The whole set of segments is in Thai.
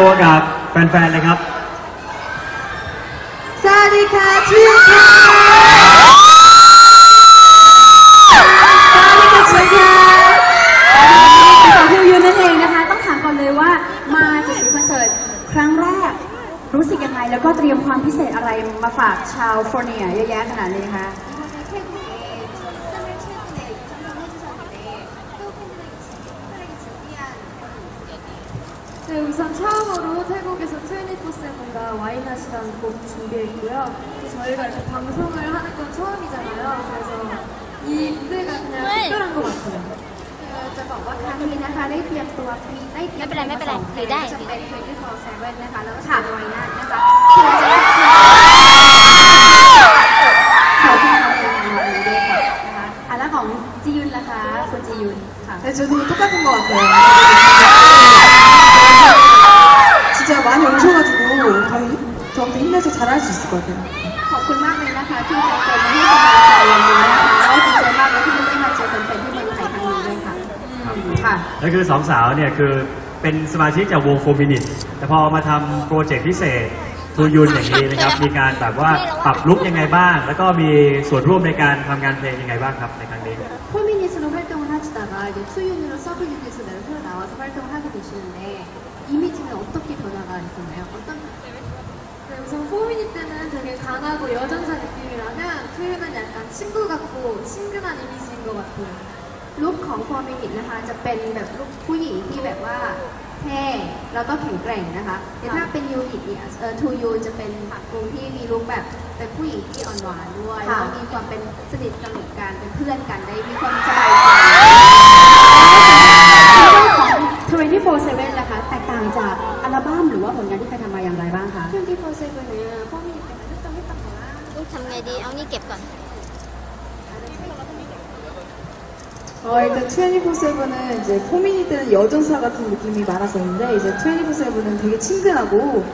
ตัวกับแฟนๆเลยครับ สวัสดีค่ะชื่อค่ะสวัสดีค่ะชื่อค่ะสาวฮิวยูนนั่นเองนะคะ ต้องถามก่อนเลยว่ามาจัดสีคอนเสิร์ตครั้งแรก รู้สึกยังไง แล้วก็เตรียมความพิเศษอะไรมาฝากชาวโฟเนียเยอะแยะขนาดนี้คะ 네, 우선 처음으로 태국에서 24/7과 와이낫이라는 곡 준비했고요. 또 저희가 이렇게 방송을 하는 건 처음이잖아요. 그래서 이 무대가 그냥 특별한 것 같아요. จะบอกว่าครั้งนี้นะคะได้เตรียมตัวมีได้เตรียม ไม่เป็นไรไม่เป็นไร ตัว ถือได้ จะเป็นเพลงที่ for seven นะคะแล้วก็ค่ะไวน่านะคะคือจะได้เขาที่เขาเตรียมมาวันนี้ด้วยค่ะนะคะอ่ะแล้วของจียุนล่ะคะคุณจียุนค่ะ 네, 저도 똑같은 것 같아요. 진짜 더욱더 힘내서 잘할 수 있을 것 같아요. ขอบคุณมากเลยนะคะที่แฟนๆมาให้กำลังใจวันนี้นะคะแล้วดีใจมากเลยที่ได้มาเจอแฟนๆที่เมืองไทยครั้งนี้ด้วยค่ะค่ะ และคือสองสาวเนี่ยคือเป็นสมาชิกจากวงโฟมินิตแต่พอมาทำโปรเจกต์พิเศษทูยุนอย่างนี้นะครับ มีการแบบว่าปรับลุกยังไงบ้าง แล้วก็มีส่วนร่วมในการทำงานเพลงยังไงบ้างครับในครั้งนี้ 포미닛으로 활동을 하시다가 이제 투윤으로 서브 유닛으로 나와서 활동을 하게 되시는데 이미지는 어떻게 변화가 있었나요? 어떤 네, 우선 포미닛 때는 되게 강하고 여전사 느낌이라면 투윤은 약간 친구 같고 친근한 이미지인 것 같아요. ลุคของฟอร์มินิตนะคะ จะเป็นแบบลุคผู้หญิงที่แบบว่าเท่แล้วก็แข็งแกร่งนะคะแต่ถ้าเป็นยูนิตเนี่ยเออทูยูจะเป็นวงที่มีลุคแบบเป็นผู้หญิงที่อ่อนหวานด้วยแล้วก็มีความเป็นสนิทสนมกันเป็นเพื่อนกันได้มีความสบายใจ 어, 일단 24-7은 이제 포미니 때는 여전사 같은 느낌이 많았었는데 이제 24-7은 되게 친근하고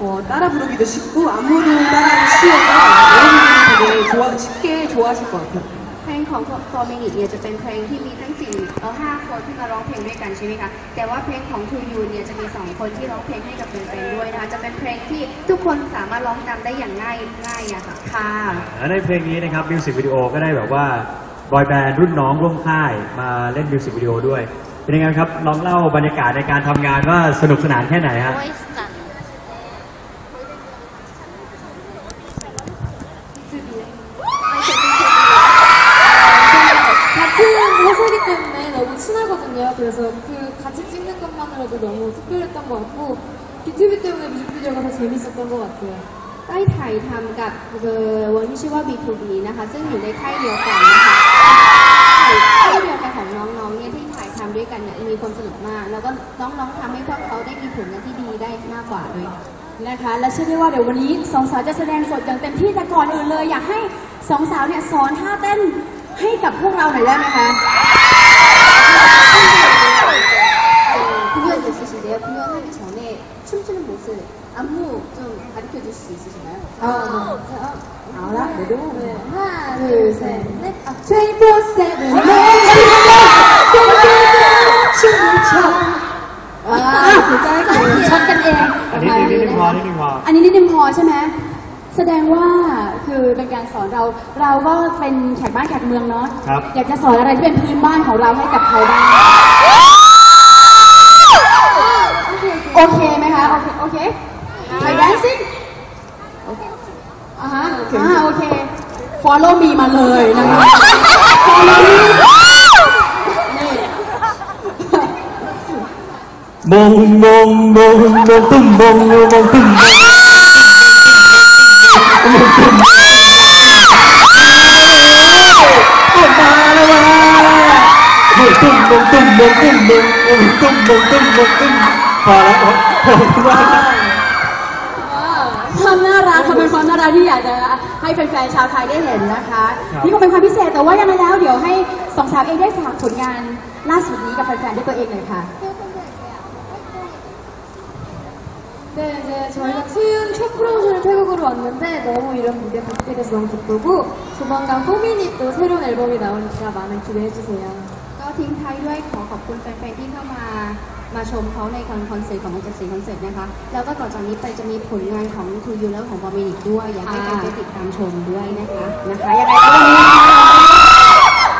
어, 따라 부르기도 쉽고 안무도 따라하기 쉬워서 여러분들이 되게 좋아, 쉽게 좋아하실 것 같아요. เพลงของ For Minute เนี่ยจะเป็นเพลงที่มีทั้งสี่เออห้าคนที่มาร้องเพลงด้วยกันใช่ไหมคะ แต่ว่าเพลงของ To You เนี่ยจะมีสองคนที่ร้องเพลงให้กับแฟนๆด้วยนะคะ จะเป็นเพลงที่ทุกคนสามารถร้องตามได้อย่างง่ายง่ายอะค่ะ ค่ะ และในเพลงนี้นะครับมิวสิกวิดีโอก็ได้แบบว่า บอยแบนด์รุ่นน้องร่วมค่ายมาเล่นมิวสิกวิดีโอด้วย เป็นยังไงครับลองเล่าบรรยากาศในการทำงานว่าสนุกสนานแค่ไหนฮะ โอ้ยสั่น 같은 회사이기 때문에 너무 친하거든요. 그래서 그 같이 찍는 것만으로도 너무 특별했던 것 같고 BTV 때문에 뮤직비디오가 더 재밌었던 것 같아요. ได้ถ่ายทำกับเอ่อวงที่ชื่อว่า B2B นะคะ ซึ่งอยู่ในค่ายเดียวกันนะคะ แล้วก็น้องๆทำให้พวกเขาได้มีผลงานที่ดีได้มากกว่าด้วย นะคะ และเชื่อได้ว่าเดี๋ยววันนี้สองสาวจะแสดงสดอย่างเต็มที่แต่ก่อนอื่นเลย อยากให้สองสาวเนี่ยสอนท่าเต้นให้กับพวกเราหน่อยได้ไหมคะ 공연 있으신데요. 공연하기 전에 춤추는 모습 안무 좀 가르쳐 줄 수 있으신가요? 아, 네. 알아? 내려? 네, 하나, 둘, 셋, 넷. 아, 24-7 아, อตกันเองอันนี้นิดนึงพอนิดนึงพออันนี้นิดนึงพอใช่ไหมแสดงว่าคือเป็นการสอนเราเราก็เป็นแขกบ้านแขกเมืองเนาะครับ อยากจะสอนอะไรที่เป็นพื้นบ้านของเราให้กับเขาบ้างโอเคไหมคะโอเคโอเคไปแดนซิ่งอ่าฮะอ่าโอเค follow me มาเลยนะคะ follow me มงมงมงมงตุ้มมงมงตุ้มมงมาแล้วมาตุ้มตุ้มมงตุ้มมงตุ้มมงตุ้มมงตุ้มมงตุ้มพอแล้วพอวความน่ารักค่ะเป็นความน่ารักที่อยากจะให้แฟนๆชาวไทยได้เห็นนะคะ นี่ก็เป็นความพิเศษแต่ว่ายังไงแล้ว เดี๋ยวให้สองสาวเองได้ฝากผลงานล่าสุดนี้กับแฟนๆด้วยตัวเองหน่อยค่ะ 네, 이제 저희가 투윤 첫 프로모션을 태국으로 왔는데 너무 이런 무대 받게 돼서 너무 기쁘고 조만간 포미닛도 새로운 앨범이 나오니까 많은 기대해주세요. ก็ทิ้งท้ายด้วยขอขอบคุณแฟนๆที่เข้ามา มาชมเขาในคอนคอนเสิร์ตของมันจะสีคอนเสิร์ตนะคะ แล้วก็ต่อจากนี้ไปจะมีผลงานของทูยูแล้วของบอมินิกด้วย อยากให้การไปติดตามชมด้วยนะคะ นะคะยังไงก็วันนี้นะคะ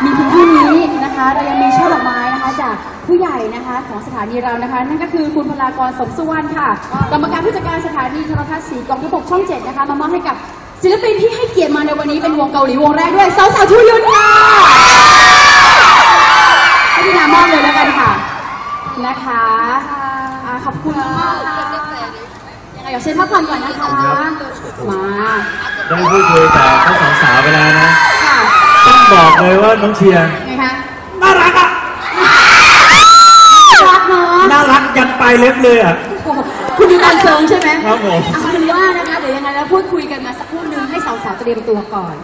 มีเพียงเท่านี้นะคะ เรายังมีช่อดอกไม้นะคะ จากผู้ใหญ่นะคะของสถานีเรานะคะ นั่นก็คือคุณพลากรสมสุวรรณค่ะกรรมการผู้จัดการสถานีโทรทัศน์สีกองทัพบกช่องเจ็ดนะคะมามอบให้กับศิลปินที่ให้เกียรติมาในวันนี้เป็นวงเกาหลีวงแรกด้วยสาวสาวๆทูยุนค่ะให้พี่นามอบเลยแล้วกันค่ะนะคะอ่าขอบคุณมากๆค่ะยังไงเดี๋ยวเชิญพักผ่อนก่อนนะคะมาได้พูดคุยแต่ทั้งสองสาวไปแล้วนะค่ะต้องบอกเลยว่าน้องเชียร์ ไงคะ น่ารักอะ รักเนาะ น่ารักยันปลายเล็บเลยอะโอ้โหคุณดูการเซิงใช่ไหมครับผมเอาเป็นว่านะคะเดี๋ยวยังไงแล้วพูดคุยกันมาสักครู่หนึงให้สาวๆเตรียมตัวก่อน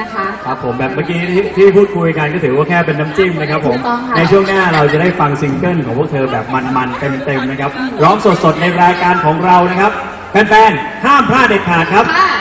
นะคะ ครับผมแบบเมื่อกี้ที่ที่พูดคุยกันก็ถือว่าแค่เป็นน้ำจิ้มนะครับผม ถูกต้องค่ะ ในช่วงหน้าเราจะได้ฟังซิงเกิลของพวกเธอแบบมันๆเต็มๆนะครับ ร้องสดๆในรายการของเรานะครับ แฟนๆ ห้ามพลาดเด็ดขาดครับ ค่ะ